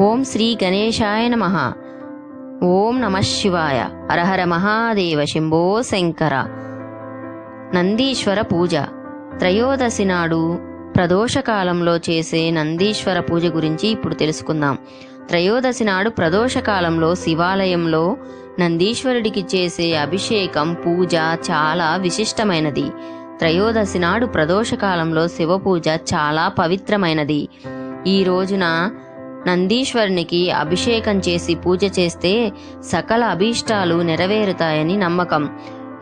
ఓం శ్రీ గణేశాయ నమ. ఓం నమ శివాయ. హరహర మహాదేవ శంభో శంకర. నందీశ్వర పూజ. త్రయోదశి నాడు ప్రదోషకాలంలో చేసే నందీశ్వర పూజ గురించి ఇప్పుడు తెలుసుకుందాం. త్రయోదశి నాడు ప్రదోషకాలంలో శివాలయంలో నందీశ్వరుడికి చేసే అభిషేకం పూజ చాలా విశిష్టమైనది. త్రయోదశి నాడు ప్రదోషకాలంలో శివపూజ చాలా పవిత్రమైనది. ఈ రోజున నందీశ్వరునికి అభిషేకం చేసి పూజ చేస్తే సకల అభీష్టాలు నెరవేరుతాయని నమ్మకం.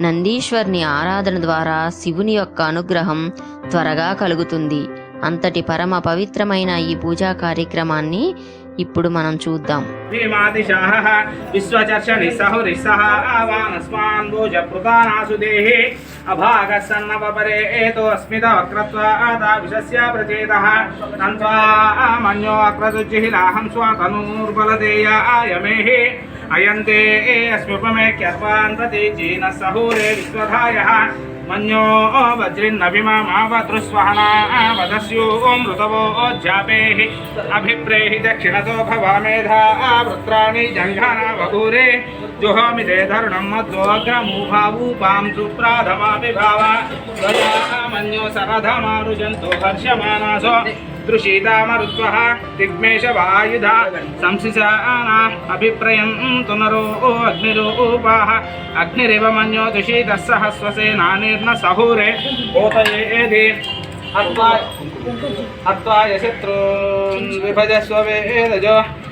నందీశ్వరిని ఆరాధన ద్వారా శివుని యొక్క అనుగ్రహం త్వరగా కలుగుతుంది. అంతటి పరమ పవిత్రమైన ఈ పూజా కార్యక్రమాన్ని ఇప్పుడు మనం చూద్దాం. భీమాదిశాహ अयन्ते अस्म्युपमे कृपान्वति जीनसहूरे विश्वधायः। मन्यो वज्रिन्नभिमामावतृस्वहना वदस्यूं ऋतवो ओज्जापेः अभिप्रेहि दक्षिणतो भव मेधा, वृत्राणि जङ्घाना बभूरे సహూరే విశ్వధాయः మన్యో వజ్రిన్నభిమామావతృస్వహనా వదస్యోమృతవోజ్జాపేః అభిప్రేహి దక్షిణతో భవామేధా వృత్రాణి జంఘానా బహూరే జుహోమి తే ధరుణం మధ్వోగ్రమూభావూపాం సుప్రాధమాపి భావ మన్యో సరధమారుజంతో హర్షమానాసో దృషీతామరుత్వః దిగ్మేష వాయుధ సంశిశానా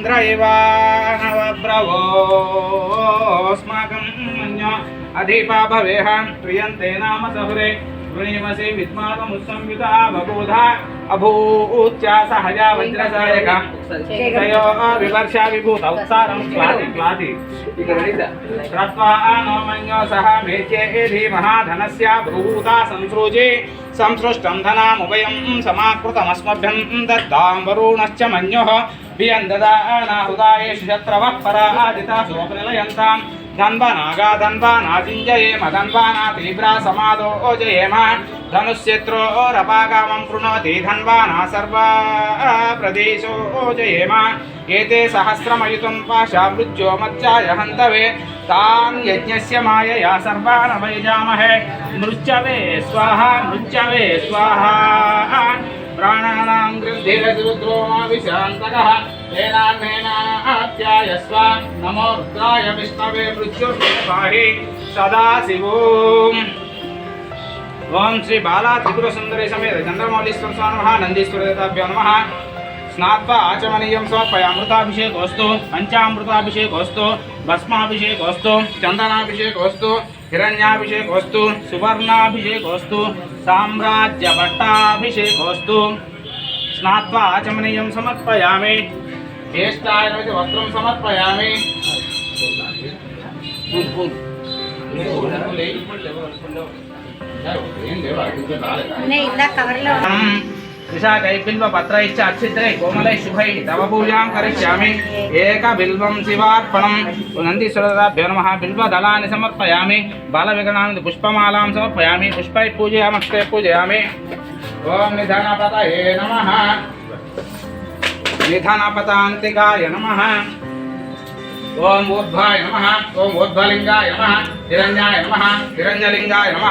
इन्द्र इवानवब्रवो अधिपा भवेहं त्रियन्ते नाम सहुरे। वृणीमसि विद्मातमुत्संयुता बबोधा अभूत्या सहजा वज्रसायक। विवर्षा विभूत उत्सारं स्वाति स्वाति। श्रत्वा नो मन्यो सह मेचे धीमः भूता संसृजे। संसृष्टं धनामुभयं समाकृतमस्मभ्यं दत्तां वरुणश्च मन्योः। बियन्ददानाहुदायेषु शत्रवः परा आदिता स्वप्निलयन्ताम् धन्वनागा धन्वानाजिञ्जयेम धन्वाना तीव्रा समादो सर्वा प्रदेशो एते सहस्रमयुतं पाशा मृत्यो मज्जाय हन्तवे। तान् यज्ञस्य मायया सर्वान् वैजामहे मृच्चवे स्वाहा मृच्चवे स्वाहा। హంతవే తాన్ యజ్ఞస్య మాయయా ప్రాణానాం గృద్ధిరద్రోమావిశాంతకः ఏనాన్నేనాత్యాయస్వ నమో రుద్రాయ విష్ణవే మృత్యుర్మే పాహి సదాశివోం ఓం శ్రీ బాలా త్రిపుర సుందరి సమేత చంద్రమౌళీశ్వర స్వామి నమః నందీశ్వర దేవతాభ్యో నమః స్నాత్వా ఆచమనీయం సమర్పయామృతాభిషేకోస్తు పంచామృతాభిషేకోస్తు భస్మాభిషేకోస్తు చందనాభిషేకోస్తు హిరణ్యాభిషేకోస్తు సువర్ణాభిషేకోస్తు సామ్రాజ్యభట్టాభిషేకోస్తు స్నాత్వా ఆచమనీయం సమర్పయామి జ్యేష్ఠాయ వస్త్రం సమర్పయామి. ఏం లేవా? కవర్లో విశాఖై బిల్వ పత్రైశ్చ అక్షిద్రై కోమలై శుభై తవ పూజాం కరిష్యామి ఏక బిల్వం శివార్పణం నందీశ్వరదాభ్యో నమ బిల్వ దళాన్ని సమర్పయామి బాల విగ్రహాన్ని పుష్పమాలాం సమర్పయామి పుష్పై పూజయామస్తే పూజయామి ఓం నిధనపతయే నమ నిధనపతాంతికాయ నమ ఓం ఊర్ధ్వాయ నమ ఓం ఊర్ధ్వలింగాయ నమ హిరణ్యాయ నమ హిరణ్యలింగాయ నమ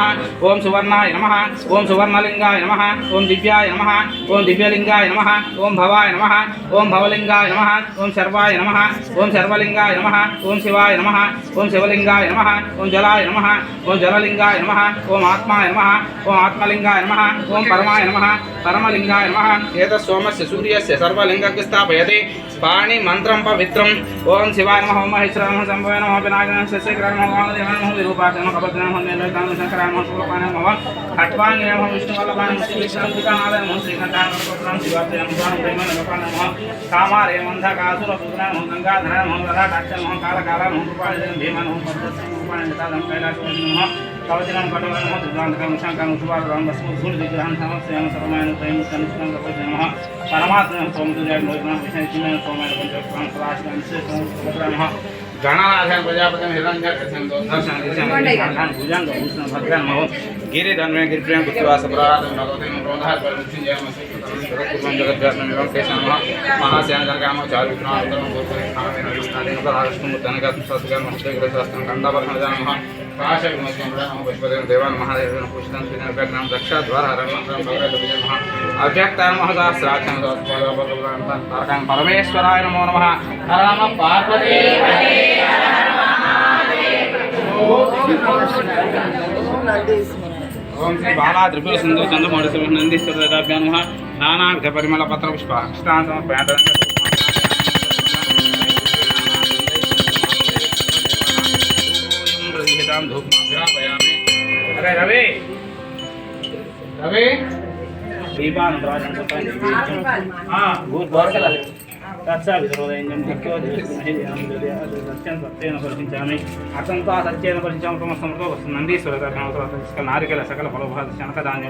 ఓం సువర్ణాయ నమ ఓం సువర్ణలింగాయ నమ ఓం దివ్యాయ నమ ఓం దివ్యలింగాయ నమ ఓం భవాయ నమ ఓం భవలింగాయ నమ ఓం శర్వాయ నమ ఓం శర్వలింగాయ నమ ఓం శివాయ నమ ఓం శివలింగాయ నమ ఓం జలాయ నమ ఓం జలలింగాయ నమ ఓం ఆత్మాయ నమ ఓం ఆత్మలింగాయ నమ ఓం పరమాయ నమ పరమలింగాయ నమ ఏత సోమస్య సూర్యస్య సర్వలింగగ్ని స్థాపయతి పాణి మంత్రం పవిత్రం ఓం శివాయ నమ ఓం మహేశ్వరాయ నమ శంభవే నమ వినాయక శశేఖరాయ నమ వామదేవాయ నమ విరూపాక్ష నమ కపర్జన నమ నీలకంఠ శంకరాయ నమ శూలపాయ నమ కామారే మంధకాసుర సుగ్ర నమ గంగాధర కవచనం కటవ నమ దుర్గాంతకం శంకరం సువార రామ వస్ము సూర్య విగ్రహం సమస్య సర్వమైన ప్రేమ కనిష్ఠం కపతి నమ పరమాత్మ సోమతుజాయ నమ విష్ణు చిన్న సోమైన పంచప్రాణ సదాశివం శ్రీ నమ గణనాథం ప్రజాపతి హిరణ్య కృష్ణ దర్శన దిశన భుజంగ భూషణ భద్రన్ మహో గిరి ధన్మే గిరిప్రియం పుత్రవాస ప్రారాధన భగవతి ప్రోధార పరమృత్యుంజయ నమ జగద్వ్యాసం వివం కేశ నమ మహాసేన జనగామ చారు విఘ్నానందనం గోపురి కామేన విష్ణాది నమః తనగా సత్గం మహోదయ శాస్త్రం కందాపరణ నమ కాశ విమోచన నమ పుష్పదేవ దేవాన్ మహాదేవ పుష్పం శ్రీన వ్యగ్నం దక్ష ద్వార హరమంత్రం భగవత విజయ నమ అవ్యక్త మహదాస్రాక్షం తారకం పరమేశ్వరాయ నమో నమ హర నమ పార్వతీ ఓం శ్రీ బాలా త్రిపుర సుందర చంద్రమౌళి శ్రీ నందీశ్వరాభ్యాం నమ నానావిధ పరిమళ పత్ర పుష్ప అష్టాం సమర్పయామి అరే రవి రవి దీపాన్ సత్యం సత్యేన అతంతా సత్యేన తమ వస్తుంది నందీశ్వర నారికల సకల ఫలభాత శనక ధాన్య